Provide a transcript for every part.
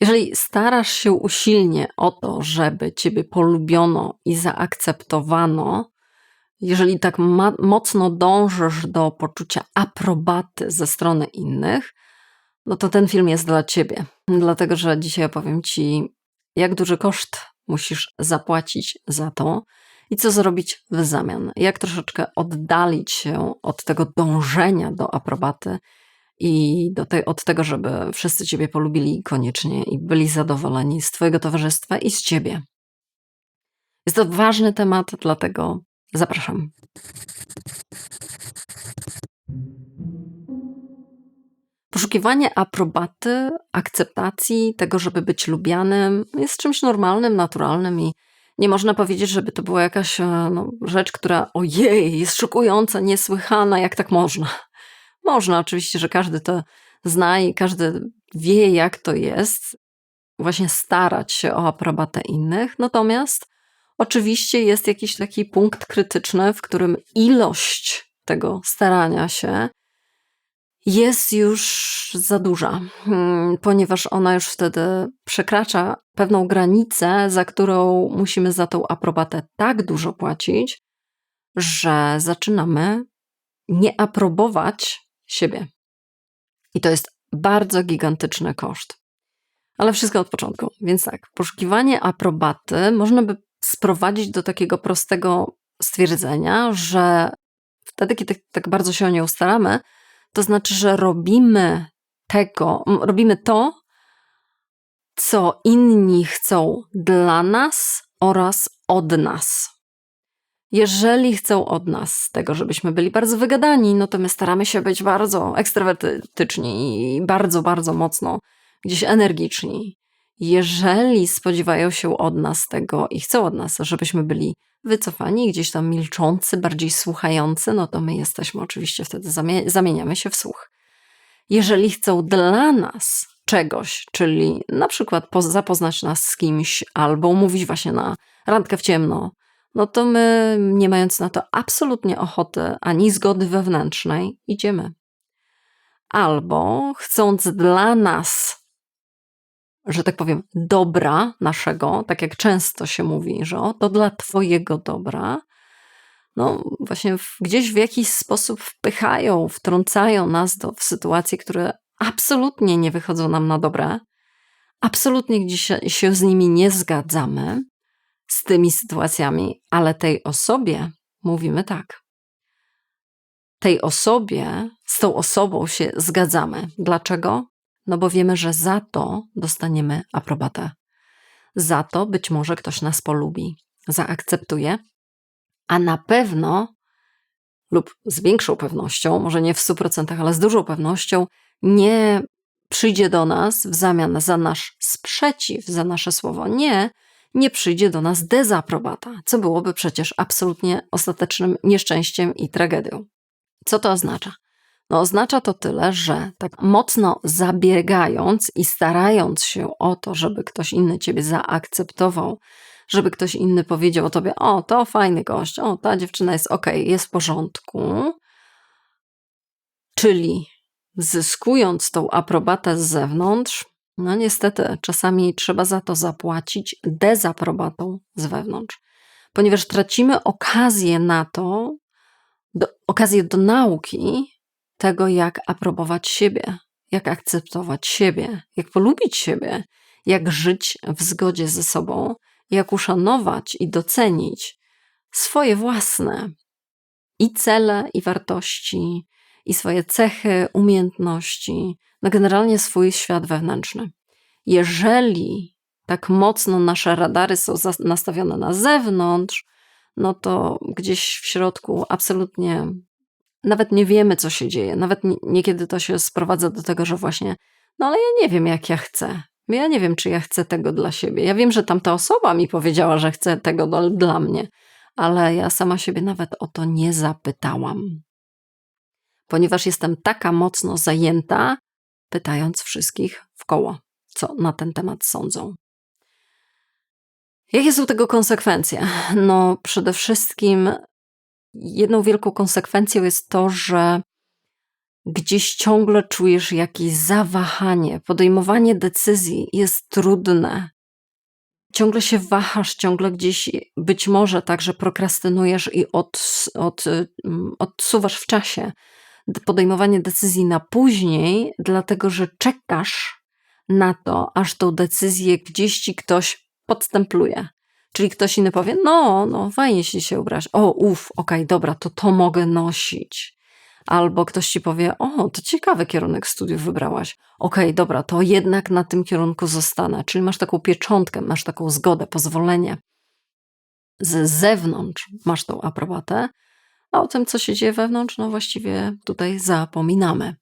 Jeżeli starasz się usilnie o to, żeby ciebie polubiono i zaakceptowano, jeżeli tak ma- mocno dążysz do poczucia aprobaty ze strony innych, no to ten film jest dla ciebie. Dlatego, że dzisiaj opowiem ci, jak duży koszt musisz zapłacić za to i co zrobić w zamian. Jak troszeczkę oddalić się od tego dążenia do aprobaty i do te, od tego, żeby wszyscy ciebie polubili koniecznie i byli zadowoleni z twojego towarzystwa i z ciebie. Jest to ważny temat, dlatego zapraszam. Poszukiwanie aprobaty, akceptacji, tego, żeby być lubianym, jest czymś normalnym, naturalnym i nie można powiedzieć, żeby to była jakaś e, no, rzecz, która ojej, jest szokująca, niesłychana, jak tak można. Można, oczywiście, że każdy to zna i każdy wie, jak to jest, właśnie starać się o aprobatę innych. Natomiast oczywiście jest jakiś taki punkt krytyczny, w którym ilość tego starania się jest już za duża, hmm, ponieważ ona już wtedy przekracza pewną granicę, za którą musimy za tą aprobatę tak dużo płacić, że zaczynamy nie aprobować siebie. I to jest bardzo gigantyczny koszt. Ale wszystko od początku. Więc tak, poszukiwanie aprobaty można by sprowadzić do takiego prostego stwierdzenia, że wtedy, kiedy tak bardzo się o nie ustaramy, to znaczy, że robimy tego, robimy to, co inni chcą dla nas oraz od nas. Jeżeli chcą od nas tego, żebyśmy byli bardzo wygadani, no to my staramy się być bardzo ekstrawertyczni i bardzo, bardzo mocno gdzieś energiczni. Jeżeli spodziewają się od nas tego i chcą od nas, żebyśmy byli wycofani, gdzieś tam milczący, bardziej słuchający, no to my jesteśmy oczywiście wtedy, zamieniamy się w słuch. Jeżeli chcą dla nas czegoś, czyli na przykład zapoznać nas z kimś albo umówić właśnie na randkę w ciemno, no to my, nie mając na to absolutnie ochoty ani zgody wewnętrznej, idziemy. Albo chcąc dla nas że tak powiem, dobra naszego, tak jak często się mówi, że o, to dla Twojego dobra, no właśnie w, gdzieś w jakiś sposób wpychają, wtrącają nas do, w sytuacje, które absolutnie nie wychodzą nam na dobre, absolutnie gdzieś się z nimi nie zgadzamy, z tymi sytuacjami, ale tej osobie mówimy tak. Tej osobie, z tą osobą się zgadzamy. Dlaczego? no bo wiemy, że za to dostaniemy aprobatę. Za to być może ktoś nas polubi, zaakceptuje, a na pewno lub z większą pewnością, może nie w 100%, ale z dużą pewnością, nie przyjdzie do nas w zamian za nasz sprzeciw, za nasze słowo nie, nie przyjdzie do nas dezaprobata, co byłoby przecież absolutnie ostatecznym nieszczęściem i tragedią. Co to oznacza? No oznacza to tyle, że tak mocno zabiegając i starając się o to, żeby ktoś inny ciebie zaakceptował, żeby ktoś inny powiedział o tobie: O, to fajny gość, o, ta dziewczyna jest ok, jest w porządku. Czyli zyskując tą aprobatę z zewnątrz, no niestety czasami trzeba za to zapłacić dezaprobatą z wewnątrz, ponieważ tracimy okazję na to, do, okazję do nauki, tego, jak aprobować siebie, jak akceptować siebie, jak polubić siebie, jak żyć w zgodzie ze sobą, jak uszanować i docenić swoje własne i cele, i wartości, i swoje cechy, umiejętności, no generalnie swój świat wewnętrzny. Jeżeli tak mocno nasze radary są nastawione na zewnątrz, no to gdzieś w środku absolutnie nawet nie wiemy, co się dzieje. Nawet niekiedy to się sprowadza do tego, że właśnie, no ale ja nie wiem, jak ja chcę. Ja nie wiem, czy ja chcę tego dla siebie. Ja wiem, że tamta osoba mi powiedziała, że chce tego dla mnie, ale ja sama siebie nawet o to nie zapytałam. Ponieważ jestem taka mocno zajęta, pytając wszystkich w koło, co na ten temat sądzą. Jakie są tego konsekwencje? No, przede wszystkim jedną wielką konsekwencją jest to, że gdzieś ciągle czujesz jakieś zawahanie, podejmowanie decyzji jest trudne. Ciągle się wahasz, ciągle gdzieś być może także prokrastynujesz i od, od, mm, odsuwasz w czasie podejmowanie decyzji na później, dlatego że czekasz na to, aż tą decyzję gdzieś ci ktoś podstempluje. Czyli ktoś inny powie, no, no, fajnie się się ubrać. O, uff, okej, okay, dobra, to to mogę nosić. Albo ktoś ci powie, o, to ciekawy kierunek studiów wybrałaś. Okej, okay, dobra, to jednak na tym kierunku zostanę. Czyli masz taką pieczątkę, masz taką zgodę, pozwolenie. Z zewnątrz masz tą aprobatę, a o tym, co się dzieje wewnątrz, no właściwie tutaj zapominamy.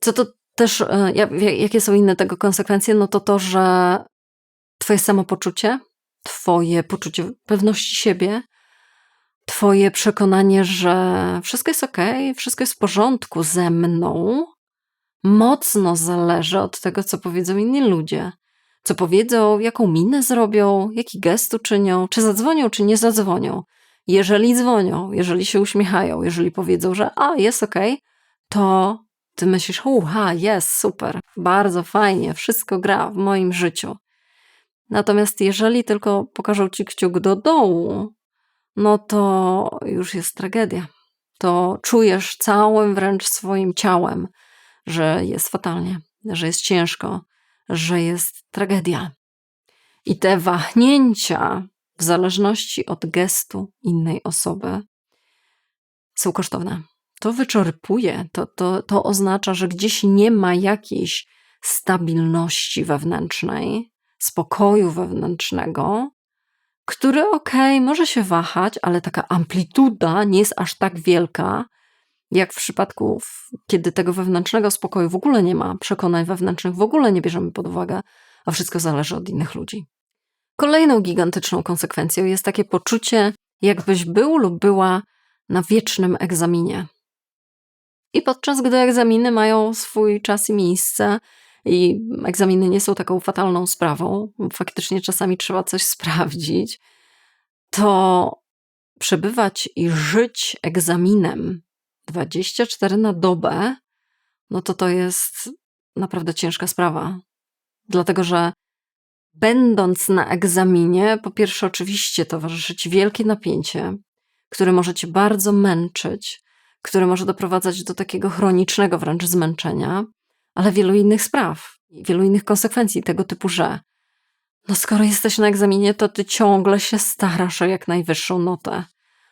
Co to też, e, jakie są inne tego konsekwencje? No to to, że twoje samopoczucie, twoje poczucie pewności siebie, twoje przekonanie, że wszystko jest ok, wszystko jest w porządku ze mną, mocno zależy od tego, co powiedzą inni ludzie. Co powiedzą, jaką minę zrobią, jaki gest uczynią, czy zadzwonią, czy nie zadzwonią. Jeżeli dzwonią, jeżeli się uśmiechają, jeżeli powiedzą, że a, jest ok, to ty myślisz, uha, jest, super, bardzo fajnie, wszystko gra w moim życiu. Natomiast jeżeli tylko pokażą ci kciuk do dołu, no to już jest tragedia. To czujesz całym wręcz swoim ciałem, że jest fatalnie, że jest ciężko, że jest tragedia. I te wahnięcia w zależności od gestu innej osoby są kosztowne. To wyczerpuje, to, to, to oznacza, że gdzieś nie ma jakiejś stabilności wewnętrznej, spokoju wewnętrznego, który okej, okay, może się wahać, ale taka amplituda nie jest aż tak wielka, jak w przypadku, kiedy tego wewnętrznego spokoju w ogóle nie ma, przekonań wewnętrznych w ogóle nie bierzemy pod uwagę, a wszystko zależy od innych ludzi. Kolejną gigantyczną konsekwencją jest takie poczucie, jakbyś był lub była na wiecznym egzaminie. I podczas gdy egzaminy mają swój czas i miejsce, i egzaminy nie są taką fatalną sprawą, faktycznie czasami trzeba coś sprawdzić, to przebywać i żyć egzaminem 24 na dobę, no to to jest naprawdę ciężka sprawa. Dlatego, że będąc na egzaminie, po pierwsze, oczywiście towarzyszy ci wielkie napięcie, które może cię bardzo męczyć, które może doprowadzać do takiego chronicznego wręcz zmęczenia, ale wielu innych spraw, wielu innych konsekwencji, tego typu, że no skoro jesteś na egzaminie, to ty ciągle się starasz o jak najwyższą notę.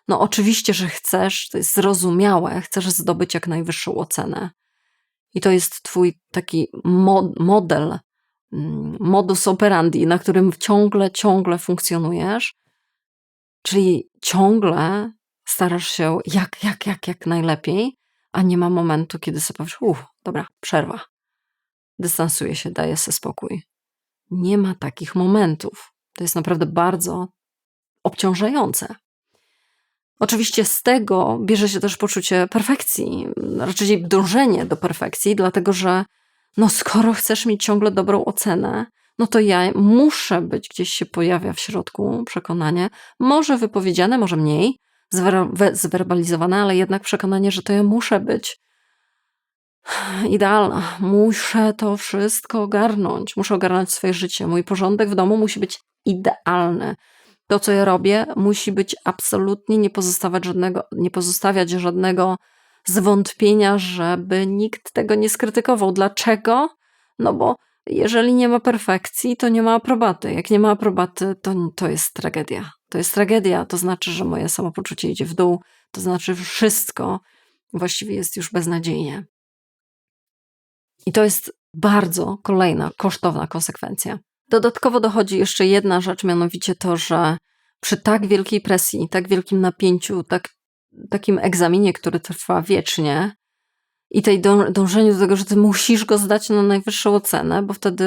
No oczywiście, że chcesz, to jest zrozumiałe, chcesz zdobyć jak najwyższą ocenę. I to jest twój taki mod model, modus operandi, na którym ciągle, ciągle funkcjonujesz. Czyli ciągle starasz się jak, jak, jak, jak najlepiej, a nie ma momentu, kiedy sobie powiesz, uff, dobra, przerwa. Dystansuję się, daję sobie spokój. Nie ma takich momentów. To jest naprawdę bardzo obciążające. Oczywiście z tego bierze się też poczucie perfekcji, raczej dążenie do perfekcji, dlatego że no skoro chcesz mieć ciągle dobrą ocenę, no to ja muszę być, gdzieś się pojawia w środku przekonanie, może wypowiedziane, może mniej, zwerbalizowane, ale jednak przekonanie, że to ja muszę być idealna. Muszę to wszystko ogarnąć, muszę ogarnąć swoje życie. Mój porządek w domu musi być idealny to, co ja robię, musi być absolutnie nie pozostawiać żadnego, nie pozostawiać żadnego zwątpienia, żeby nikt tego nie skrytykował. Dlaczego? No bo jeżeli nie ma perfekcji, to nie ma aprobaty. Jak nie ma aprobaty, to, to jest tragedia. To jest tragedia, to znaczy, że moje samopoczucie idzie w dół, to znaczy, wszystko właściwie jest już beznadziejnie. I to jest bardzo kolejna kosztowna konsekwencja. Dodatkowo dochodzi jeszcze jedna rzecz, mianowicie to, że przy tak wielkiej presji, tak wielkim napięciu, tak, takim egzaminie, który trwa wiecznie i tej dążeniu do tego, że ty musisz go zdać na najwyższą ocenę, bo wtedy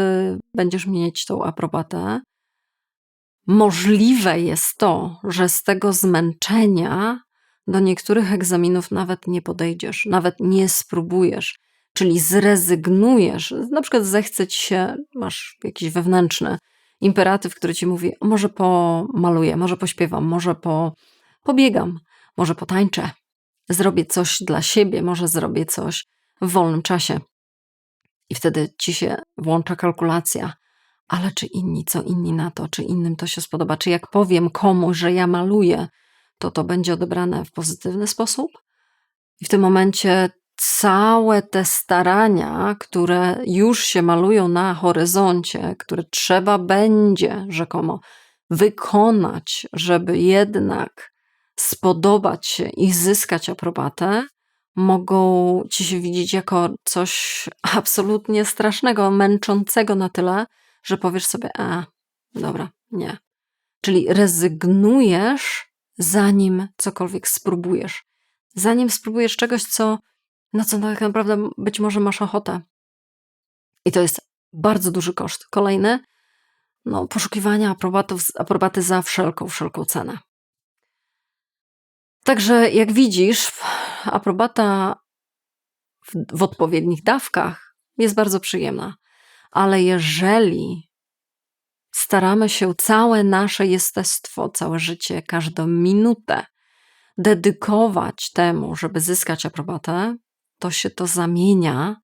będziesz mieć tą aprobatę, możliwe jest to, że z tego zmęczenia do niektórych egzaminów nawet nie podejdziesz, nawet nie spróbujesz czyli zrezygnujesz, na przykład zechce ci się, masz jakiś wewnętrzny imperatyw, który ci mówi, może pomaluję, może pośpiewam, może po, pobiegam, może potańczę, zrobię coś dla siebie, może zrobię coś w wolnym czasie. I wtedy ci się włącza kalkulacja. Ale czy inni, co inni na to, czy innym to się spodoba, czy jak powiem komuś, że ja maluję, to to będzie odebrane w pozytywny sposób? I w tym momencie całe te starania, które już się malują na horyzoncie, które trzeba będzie rzekomo wykonać, żeby jednak spodobać się i zyskać aprobatę, mogą ci się widzieć jako coś absolutnie strasznego, męczącego na tyle, że powiesz sobie, a dobra, nie. Czyli rezygnujesz, zanim cokolwiek spróbujesz. Zanim spróbujesz czegoś, co, na co tak naprawdę być może masz ochotę. I to jest bardzo duży koszt. Kolejny, no, poszukiwania aprobatów, aprobaty za wszelką, wszelką cenę. Także jak widzisz, aprobata w, w odpowiednich dawkach jest bardzo przyjemna. Ale jeżeli staramy się całe nasze jestestwo, całe życie, każdą minutę dedykować temu, żeby zyskać aprobatę, to się to zamienia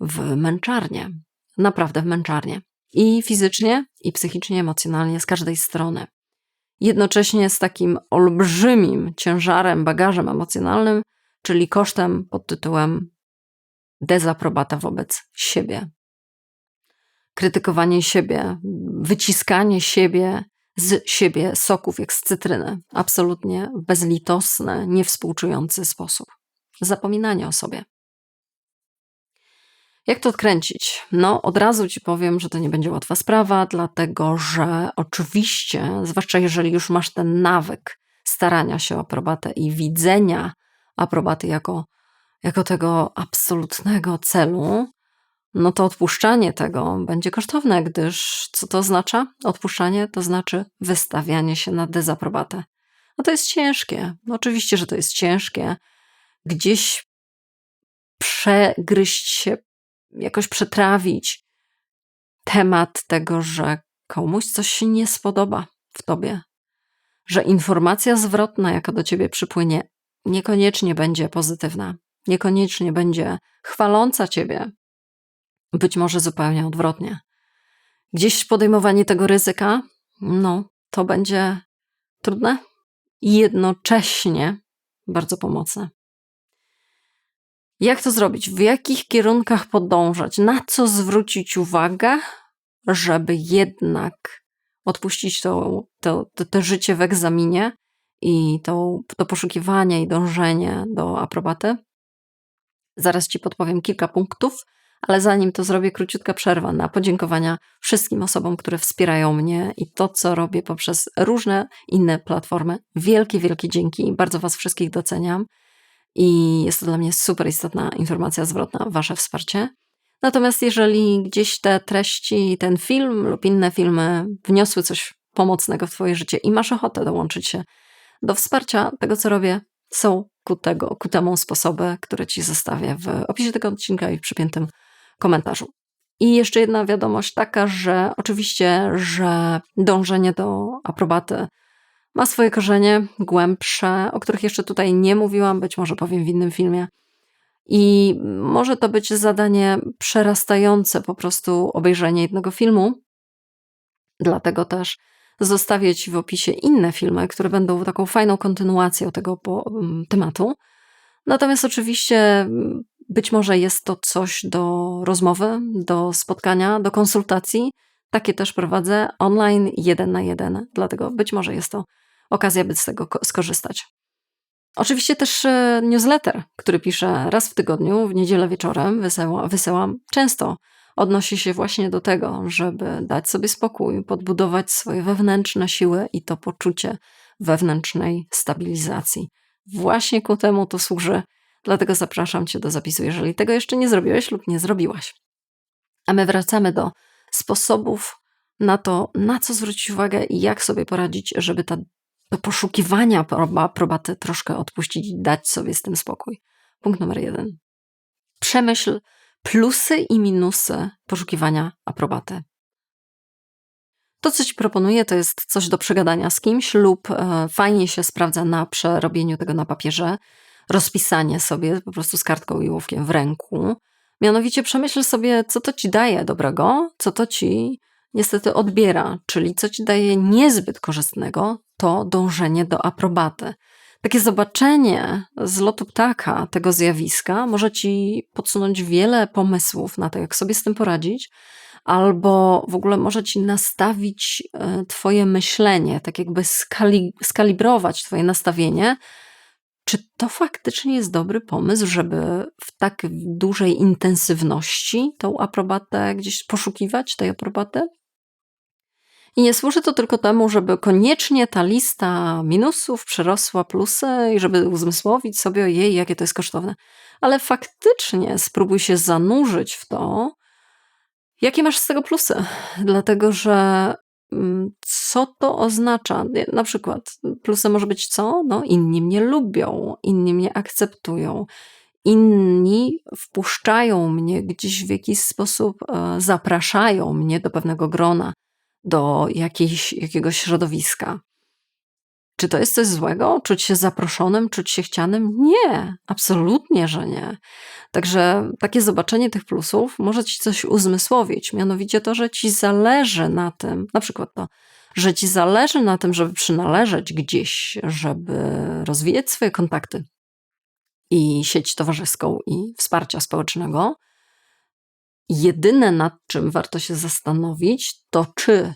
w męczarnię. Naprawdę w męczarnię. I fizycznie, i psychicznie, emocjonalnie, z każdej strony. Jednocześnie z takim olbrzymim ciężarem, bagażem emocjonalnym, czyli kosztem pod tytułem dezaprobata wobec siebie. Krytykowanie siebie, wyciskanie siebie z siebie soków jak z cytryny. Absolutnie bezlitosny, niewspółczujący sposób. Zapominanie o sobie. Jak to odkręcić? No, od razu ci powiem, że to nie będzie łatwa sprawa, dlatego że oczywiście, zwłaszcza jeżeli już masz ten nawyk starania się o aprobatę i widzenia aprobaty jako, jako tego absolutnego celu, no to odpuszczanie tego będzie kosztowne, gdyż co to oznacza? Odpuszczanie to znaczy wystawianie się na dezaprobatę. No to jest ciężkie. No oczywiście, że to jest ciężkie. Gdzieś przegryźć się, jakoś przetrawić temat tego, że komuś coś się nie spodoba w tobie, że informacja zwrotna, jaka do ciebie przypłynie, niekoniecznie będzie pozytywna, niekoniecznie będzie chwaląca ciebie, być może zupełnie odwrotnie. Gdzieś podejmowanie tego ryzyka, no, to będzie trudne i jednocześnie bardzo pomocne. Jak to zrobić? W jakich kierunkach podążać? Na co zwrócić uwagę, żeby jednak odpuścić to, to, to, to życie w egzaminie i to, to poszukiwanie i dążenie do aprobaty? Zaraz Ci podpowiem kilka punktów, ale zanim to zrobię, króciutka przerwa na podziękowania wszystkim osobom, które wspierają mnie i to, co robię poprzez różne inne platformy. Wielkie, wielkie dzięki. Bardzo Was wszystkich doceniam i jest to dla mnie super istotna informacja zwrotna, Wasze wsparcie. Natomiast jeżeli gdzieś te treści, ten film lub inne filmy wniosły coś pomocnego w Twoje życie i masz ochotę dołączyć się do wsparcia tego, co robię, są ku, tego, ku temu sposoby, które Ci zostawię w opisie tego odcinka i w przypiętym komentarzu. I jeszcze jedna wiadomość taka, że oczywiście, że dążenie do aprobaty ma swoje korzenie głębsze, o których jeszcze tutaj nie mówiłam, być może powiem w innym filmie. I może to być zadanie przerastające po prostu obejrzenie jednego filmu. Dlatego też zostawię Ci w opisie inne filmy, które będą taką fajną kontynuacją tego mm, tematu. Natomiast oczywiście być może jest to coś do rozmowy, do spotkania, do konsultacji. Takie też prowadzę online, jeden na jeden, dlatego być może jest to okazja, by z tego skorzystać. Oczywiście też e, newsletter, który piszę raz w tygodniu, w niedzielę wieczorem, wysyłam, wysyłam często. Odnosi się właśnie do tego, żeby dać sobie spokój, podbudować swoje wewnętrzne siły i to poczucie wewnętrznej stabilizacji. Właśnie ku temu to służy Dlatego zapraszam Cię do zapisu, jeżeli tego jeszcze nie zrobiłeś lub nie zrobiłaś. A my wracamy do sposobów na to, na co zwrócić uwagę i jak sobie poradzić, żeby ta, do poszukiwania aprobaty troszkę odpuścić dać sobie z tym spokój. Punkt numer jeden. Przemyśl plusy i minusy poszukiwania aprobaty. To, co Ci proponuję, to jest coś do przegadania z kimś lub e, fajnie się sprawdza na przerobieniu tego na papierze rozpisanie sobie po prostu z kartką i ołówkiem w ręku. Mianowicie przemyśl sobie, co to ci daje dobrego, co to ci niestety odbiera, czyli co ci daje niezbyt korzystnego, to dążenie do aprobaty. Takie zobaczenie z lotu ptaka tego zjawiska może ci podsunąć wiele pomysłów na to, jak sobie z tym poradzić, albo w ogóle może ci nastawić e, Twoje myślenie, tak jakby skali skalibrować Twoje nastawienie. Czy to faktycznie jest dobry pomysł, żeby w tak dużej intensywności tą aprobatę gdzieś poszukiwać, tej aprobaty? I nie służy to tylko temu, żeby koniecznie ta lista minusów przerosła plusy i żeby uzmysłowić sobie, jej, jakie to jest kosztowne. Ale faktycznie spróbuj się zanurzyć w to, jakie masz z tego plusy. Dlatego, że mm, co to oznacza? Na przykład plusem może być co? No, inni mnie lubią, inni mnie akceptują, inni wpuszczają mnie gdzieś w jakiś sposób, e, zapraszają mnie do pewnego grona do jakiejś, jakiegoś środowiska. Czy to jest coś złego? Czuć się zaproszonym, czuć się chcianym? Nie, absolutnie, że nie. Także takie zobaczenie tych plusów może ci coś uzmysłowić, mianowicie to, że ci zależy na tym, na przykład to, że ci zależy na tym, żeby przynależeć gdzieś, żeby rozwijać swoje kontakty i sieć towarzyską i wsparcia społecznego, Jedyne, nad czym warto się zastanowić, to czy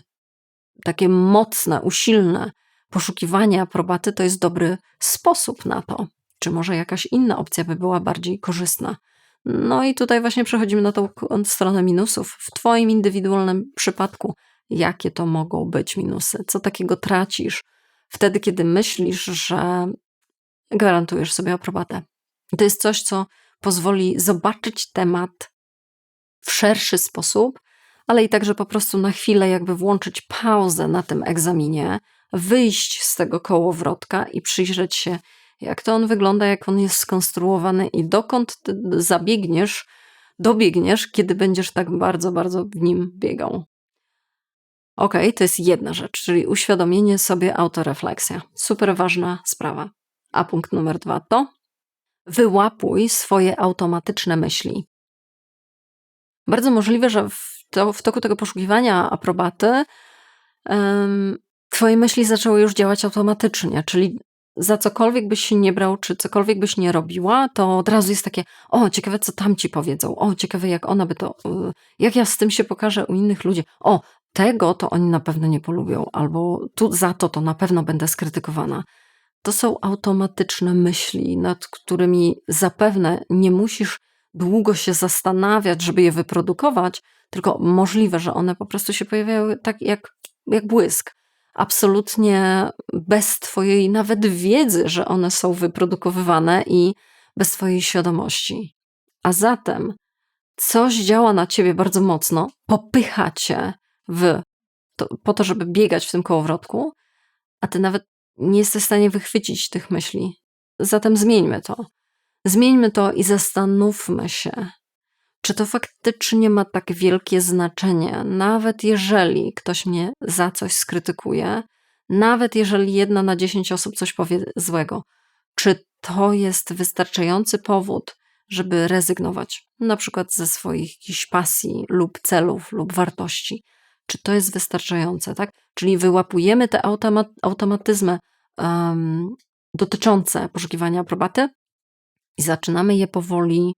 takie mocne, usilne poszukiwanie aprobaty to jest dobry sposób na to, czy może jakaś inna opcja by była bardziej korzystna. No i tutaj właśnie przechodzimy na tą stronę minusów. W Twoim indywidualnym przypadku, jakie to mogą być minusy? Co takiego tracisz wtedy, kiedy myślisz, że gwarantujesz sobie aprobatę? To jest coś, co pozwoli zobaczyć temat w szerszy sposób, ale i także po prostu na chwilę jakby włączyć pauzę na tym egzaminie, wyjść z tego kołowrotka i przyjrzeć się, jak to on wygląda, jak on jest skonstruowany i dokąd zabiegniesz, dobiegniesz, kiedy będziesz tak bardzo, bardzo w nim biegał. Ok, to jest jedna rzecz, czyli uświadomienie sobie autorefleksja. Super ważna sprawa. A punkt numer dwa to wyłapuj swoje automatyczne myśli. Bardzo możliwe, że w, to, w toku tego poszukiwania aprobaty um, twoje myśli zaczęły już działać automatycznie, czyli za cokolwiek byś się nie brał, czy cokolwiek byś nie robiła, to od razu jest takie, o, ciekawe, co tam ci powiedzą, o, ciekawe, jak ona by to, y, jak ja z tym się pokażę u innych ludzi, o, tego to oni na pewno nie polubią, albo tu za to to na pewno będę skrytykowana. To są automatyczne myśli, nad którymi zapewne nie musisz długo się zastanawiać, żeby je wyprodukować, tylko możliwe, że one po prostu się pojawiają tak jak, jak błysk. Absolutnie bez Twojej nawet wiedzy, że one są wyprodukowywane i bez Twojej świadomości. A zatem coś działa na Ciebie bardzo mocno, popycha Cię w to, po to, żeby biegać w tym kołowrotku, a Ty nawet nie jesteś w stanie wychwycić tych myśli. Zatem zmieńmy to. Zmieńmy to i zastanówmy się, czy to faktycznie ma tak wielkie znaczenie, nawet jeżeli ktoś mnie za coś skrytykuje, nawet jeżeli jedna na dziesięć osób coś powie złego, czy to jest wystarczający powód, żeby rezygnować na przykład ze swoich pasji lub celów lub wartości? Czy to jest wystarczające, tak? Czyli wyłapujemy te automatyzmy um, dotyczące poszukiwania aprobaty, i zaczynamy je powoli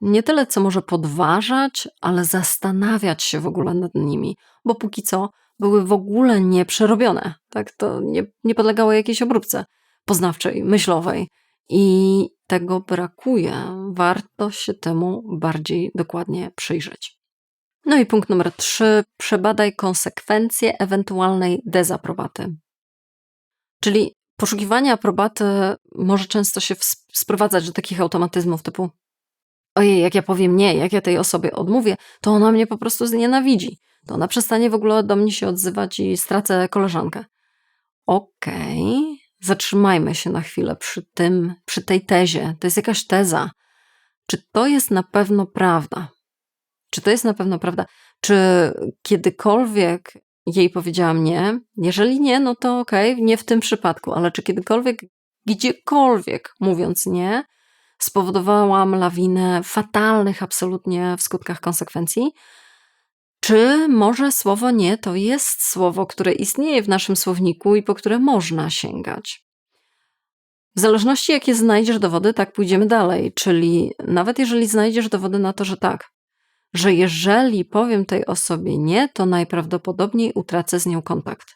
nie tyle co może podważać, ale zastanawiać się w ogóle nad nimi, bo póki co były w ogóle nieprzerobione. Tak? To nie, nie podlegało jakiejś obróbce poznawczej, myślowej. I tego brakuje. Warto się temu bardziej dokładnie przyjrzeć. No i punkt numer trzy. Przebadaj konsekwencje ewentualnej dezaprobaty. Czyli poszukiwanie aprobaty może często się sprowadzać do takich automatyzmów typu ojej, jak ja powiem nie, jak ja tej osobie odmówię, to ona mnie po prostu znienawidzi. To ona przestanie w ogóle do mnie się odzywać i stracę koleżankę. Okej, okay. zatrzymajmy się na chwilę przy tym, przy tej tezie. To jest jakaś teza. Czy to jest na pewno prawda? Czy to jest na pewno prawda? Czy kiedykolwiek jej powiedziałam nie? Jeżeli nie, no to okej, okay, nie w tym przypadku, ale czy kiedykolwiek gdziekolwiek mówiąc nie, spowodowałam lawinę fatalnych absolutnie w skutkach konsekwencji. Czy może słowo nie to jest słowo, które istnieje w naszym słowniku i po które można sięgać? W zależności jakie znajdziesz dowody, tak pójdziemy dalej. Czyli nawet jeżeli znajdziesz dowody na to, że tak, że jeżeli powiem tej osobie nie, to najprawdopodobniej utracę z nią kontakt.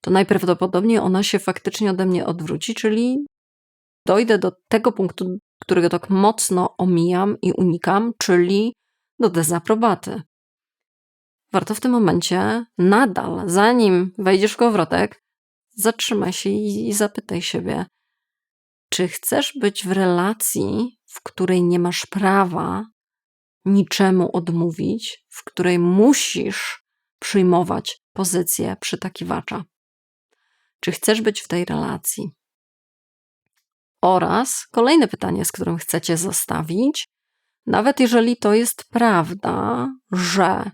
To najprawdopodobniej ona się faktycznie ode mnie odwróci, czyli dojdę do tego punktu, którego tak mocno omijam i unikam, czyli do dezaprobaty. Warto w tym momencie nadal, zanim wejdziesz w kołowrotek, zatrzymaj się i zapytaj siebie, czy chcesz być w relacji, w której nie masz prawa niczemu odmówić, w której musisz przyjmować pozycję przytakiwacza? Czy chcesz być w tej relacji? Oraz kolejne pytanie, z którym chcecie zostawić, nawet jeżeli to jest prawda, że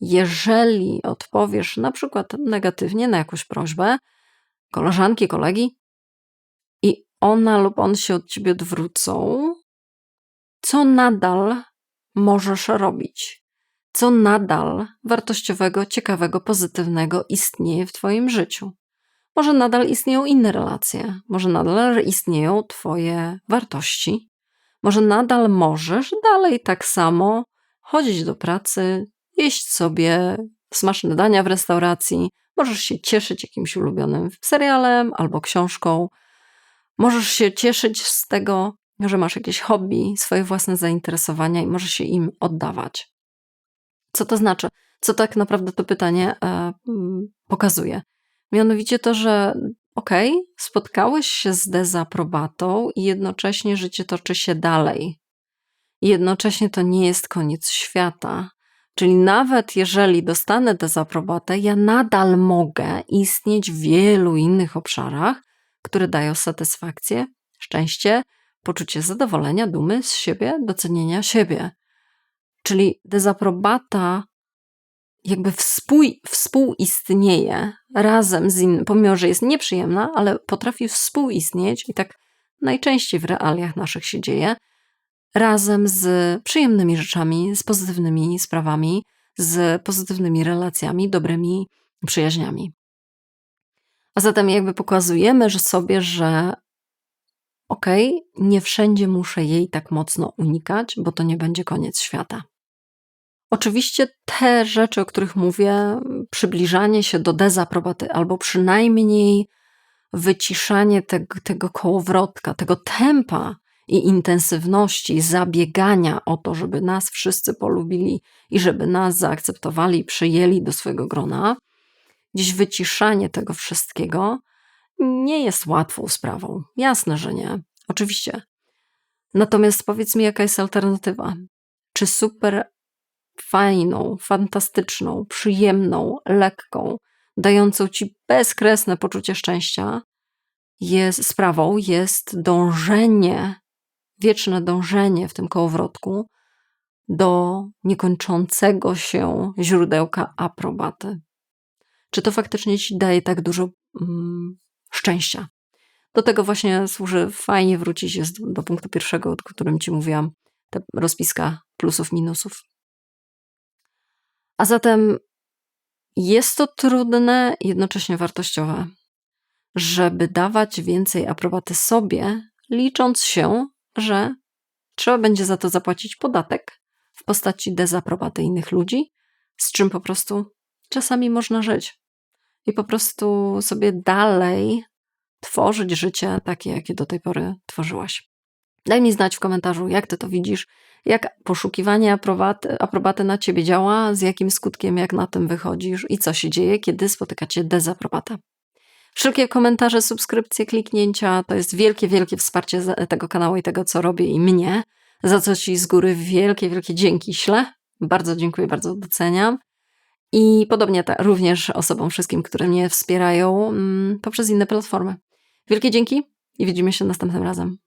jeżeli odpowiesz na przykład negatywnie na jakąś prośbę koleżanki, kolegi i ona lub on się od ciebie odwrócą, co nadal możesz robić? Co nadal wartościowego, ciekawego, pozytywnego istnieje w Twoim życiu? Może nadal istnieją inne relacje, może nadal istnieją Twoje wartości, może nadal możesz dalej tak samo chodzić do pracy, jeść sobie smaczne dania w restauracji, możesz się cieszyć jakimś ulubionym serialem albo książką, możesz się cieszyć z tego, że masz jakieś hobby, swoje własne zainteresowania i możesz się im oddawać. Co to znaczy? Co tak naprawdę to pytanie e, pokazuje? Mianowicie to, że okej, okay, spotkałeś się z dezaprobatą i jednocześnie życie toczy się dalej. Jednocześnie to nie jest koniec świata. Czyli nawet jeżeli dostanę dezaprobatę, ja nadal mogę istnieć w wielu innych obszarach, które dają satysfakcję, szczęście, poczucie zadowolenia, dumy z siebie, docenienia siebie. Czyli dezaprobata jakby współ, współistnieje razem z innym, pomimo że jest nieprzyjemna, ale potrafi współistnieć i tak najczęściej w realiach naszych się dzieje, razem z przyjemnymi rzeczami, z pozytywnymi sprawami, z pozytywnymi relacjami, dobrymi przyjaźniami. A zatem jakby pokazujemy że sobie, że okej, okay, nie wszędzie muszę jej tak mocno unikać, bo to nie będzie koniec świata. Oczywiście te rzeczy, o których mówię, przybliżanie się do dezaprobaty, albo przynajmniej wyciszanie tego, tego kołowrotka, tego tempa i intensywności zabiegania o to, żeby nas wszyscy polubili i żeby nas zaakceptowali przyjęli do swojego grona, gdzieś wyciszanie tego wszystkiego nie jest łatwą sprawą. Jasne, że nie. Oczywiście. Natomiast powiedz mi, jaka jest alternatywa? Czy super fajną, fantastyczną, przyjemną, lekką, dającą ci bezkresne poczucie szczęścia, jest sprawą jest dążenie, wieczne dążenie w tym kołowrotku do niekończącego się źródełka aprobaty. Czy to faktycznie ci daje tak dużo mm, szczęścia? Do tego właśnie służy fajnie wrócić do punktu pierwszego, o którym ci mówiłam, ta rozpiska plusów, minusów. A zatem jest to trudne, jednocześnie wartościowe, żeby dawać więcej aprobaty sobie, licząc się, że trzeba będzie za to zapłacić podatek w postaci dezaprobaty innych ludzi, z czym po prostu czasami można żyć. I po prostu sobie dalej tworzyć życie takie, jakie do tej pory tworzyłaś. Daj mi znać w komentarzu, jak ty to widzisz, jak poszukiwanie aprobaty, aprobaty na ciebie działa, z jakim skutkiem, jak na tym wychodzisz i co się dzieje, kiedy spotykacie dezaprobatę. Wszelkie komentarze, subskrypcje, kliknięcia to jest wielkie, wielkie wsparcie tego kanału i tego, co robię i mnie, za co Ci z góry wielkie, wielkie dzięki ślę. Bardzo dziękuję, bardzo doceniam. I podobnie ta, również osobom wszystkim, które mnie wspierają mm, poprzez inne platformy. Wielkie dzięki i widzimy się następnym razem.